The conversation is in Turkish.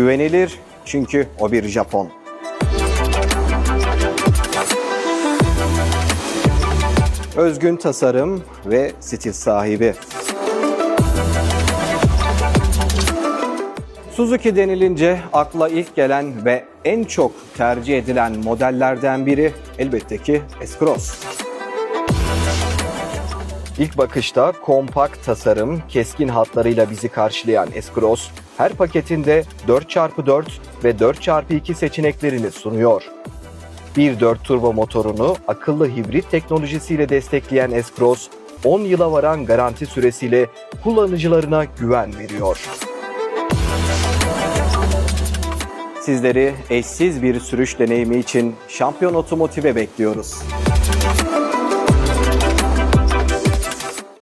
güvenilir çünkü o bir Japon. Özgün tasarım ve stil sahibi. Suzuki denilince akla ilk gelen ve en çok tercih edilen modellerden biri elbette ki S-Cross. İlk bakışta kompakt tasarım, keskin hatlarıyla bizi karşılayan S-Cross, her paketinde 4x4 ve 4x2 seçeneklerini sunuyor. 1.4 turbo motorunu akıllı hibrit teknolojisiyle destekleyen S-Cross, 10 yıla varan garanti süresiyle kullanıcılarına güven veriyor. Sizleri eşsiz bir sürüş deneyimi için Şampiyon Otomotiv'e bekliyoruz.